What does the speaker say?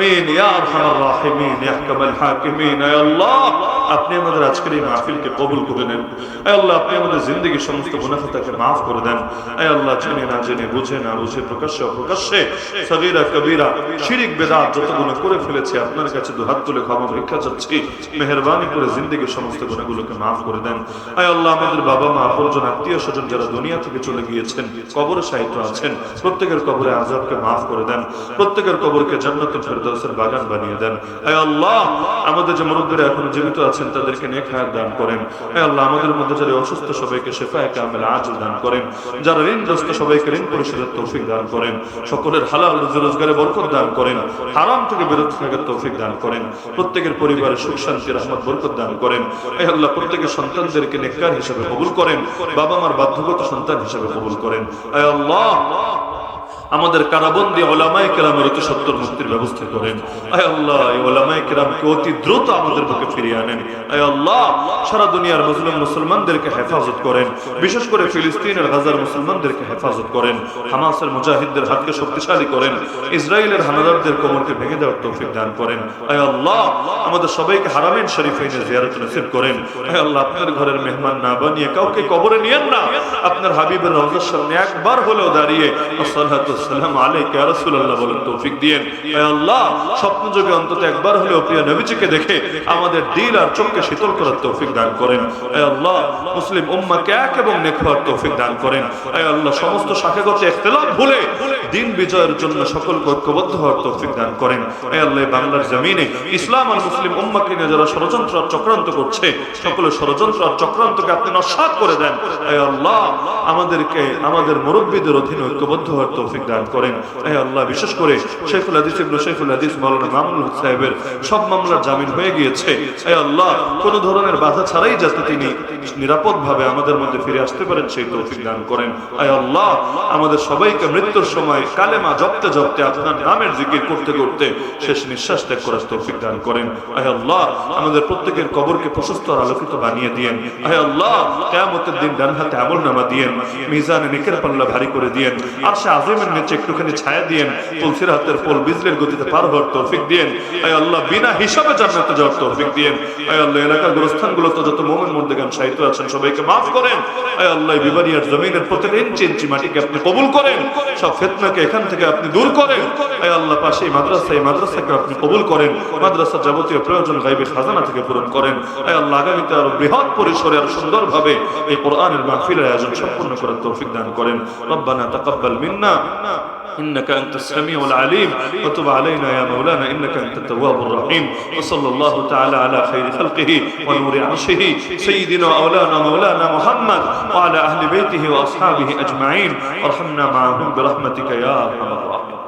আমিন, ইয়া আরহামার রাহিমিন ইয়া হাকিমিন, আয় আল্লাহ, আপনি আমাদের আজকের এই মাহফিলকে কবুল করে নেন। আয় আল্লাহ, আপনি আমাদের জিন্দগির সমস্ত গুনাহ খাতাকে maaf করে দেন। আয় আল্লাহ, জেনে না জেনে, বুঝে না বুঝে, প্রকাশ্যে অপ্রকাশ্যে, সগীরা কবিরা, শিরিক বেদাত যত গুনাহ করে ফেলেছি, আপনার কাছে দুহাত তুলে ক্ষমা ভিক্ষা চাচ্ছি। মেহেরবানি করে জিন্দগির সমস্ত গুনাহগুলোকে maaf করে দেন। আয় আল্লাহ, আমাদের বাবা মা, আপনজন, আত্মীয় স্বজন যারা দুনিয়া থেকে চলে গিয়েছেন, কবরে সাহিত্য আছেন, প্রত্যেকের কবরে আজাবকে maaf করে দেন। প্রত্যেকের কবরকে জান্নাতুল ফেরদাউসের বাগান বানিয়ে দেন। আয় আল্লাহ, আমাদের যে মুরব্বীরা এখনও জীবিত আছেন, তাদেরকে নেক হায়াত দান করেন। আয় আল্লাহ, আমাদের মধ্যে যারা অসুস্থ, সবাইকে শেফায়ে কামেল আজল দান করেন। যারা ঋণগ্রস্ত, সবাইকে ঋণ পরিশোধের তৌফিক দান করেন। সকলের হালাল রুজি রোজগারে বরকত দান করেন। হারাম থেকে বিরত থাকার তৌফিক দান করেন। প্রত্যেকের পরিবারে সুখ, শান্তি, রহমত, বরকত দান করেন। আয় আল্লাহ, প্রত্যেকের সন্তানদেরকে নেককার হিসেবে কবুল করেন। বাবা মার বাধ্যগত সন্তান হিসেবে কবুল করেন। আয় আল্লাহ আমাদের কারাবন্দি ওলামাই কেরামের অতি সত্তর মুক্তির ব্যবস্থা করেন। আয় আল্লাহ, এই ওলামাই কেরামকে অতি দ্রুত আমাদের বুকে ফিরিয়ে আনেন। আয় আল্লাহ, সারা দুনিয়ার মুসলিম মুসলমানদেরকে হেফাজত করেন। বিশেষ করে ফিলিস্তিনের হাজার মুসলমানদেরকে হেফাজত করেন। হামাসের মুজাহিদদের হাতকে শক্তিশালী করেন। ইসরায়েলের হানাদারদের কোমরকে ভেঙে দেওয়ার তৌফিক দান করেন। আয় আল্লাহ, আমাদের সবাইকে হারামেন শরীফাইনে জিয়ারত নসিব করেন। আয় আল্লাহ, আপনার ঘরের মেহমান না বানিয়ে কাউকে কবরে নিয়েন না। আপনার হাবিবের রওজার সামনে একবার হলেও দাঁড়িয়ে আসসালাতু সমস্ত ভুলে দিন বিজয়ের জন্য ঐক্যবদ্ধ হওয়ার তৌফিক দান করেন। বাংলার জমিনে ইসলাম আর মুসলিম উম্মাহকে নিয়ে যারা ষড়যন্ত্র চক্রান্ত করছে সকলের ষড়যন্ত্র আর চক্রান্তকে আপনি করে দেন। আমাদেরকে, আমাদের মুরব্বীদের অধীনে ঐক্যবদ্ধ হওয়ার তৌফিক দান করেন। হে আল্লাহ, বিশেষ করে শেখুল হাদিস ইবনে শেখুল হাদিস মাওলানা মামুনুল হক সাহেবের সব মামলার জামিন হয়ে গিয়েছে। হে আল্লাহ, কোন ধরনের বাধা ছাড়াই যাতে তিনি নিরাপদভাবে আমাদের মধ্যে ফিরে আসতে পারেন, সেই তৌফিক দান করেন। হে আল্লাহ, আমাদের সবাইকে মৃত্যুর সময় কালেমা জপতে জপতে, আপনার নামের জিকির করতে করতে শেষ নিঃশ্বাস ত্যাগ করার তৌফিক দান করেন। হে আল্লাহ, আমাদের প্রত্যেকের কবরকে প্রশস্ত আর আলোকিত বানিয়ে দিয়েন। হে আল্লাহ, কেয়ামতের দিন ডান হাতে আমল নামা দিয়েন। মিজানে নিকের পাল্লা ভারী করে দিয়েন। আর সে আজমের নিচে একটুখানি ছায়া দিয়েন, তুলসির হাতের পোল বিজলের গতিতে পার হওয়ার তৌফিক দিয়েন। আয় আল্লাহ, বিনা হিসাবে জান্নাতে যাওয়ার তৌফিক দিয়েন। আয় আল্লাহ, এলাকার গোরস্থানগুলোতে যত মোমেন মর্দেগান সাহিত্য আছেন, সবাইকে মাফ করেন। আয় আল্লাহ বিবারিয়ার জমিনের প্রত্যেক ইঞ্চি ইঞ্চি মাটিকে আপনি কবুল করেন। সব ফেতনাকে এখান থেকে আপনি দূর করেন। আয় আল্লাহ, পাশে এই মাদ্রাসা এই মাদ্রাসাকে আপনি কবুল করেন। মাদ্রাসার যাবতীয় প্রয়োজন, গাইবে খাজানা থেকে পূরণ করেন। আয় আল্লাহ, আগামীতে আরও বৃহৎ পরিসরে, আরও সুন্দরভাবে এই কোরআনের মাহফিলের আয়োজন সম্পূর্ণ করার তৌফিক দান করেন। রব্বানা তাকাব্বাল মিন্না। إنك أنت السميع العليم. وتب علينا يا مولانا إنك أنت التواب الرحيم. وصلى الله تعالى على خير خلقه ونور عرشه سيدنا وأولانا مولانا محمد وعلى أهل بيته وأصحابه أجمعين. وارحمنا معهم برحمتك يا أرحم الراحمين.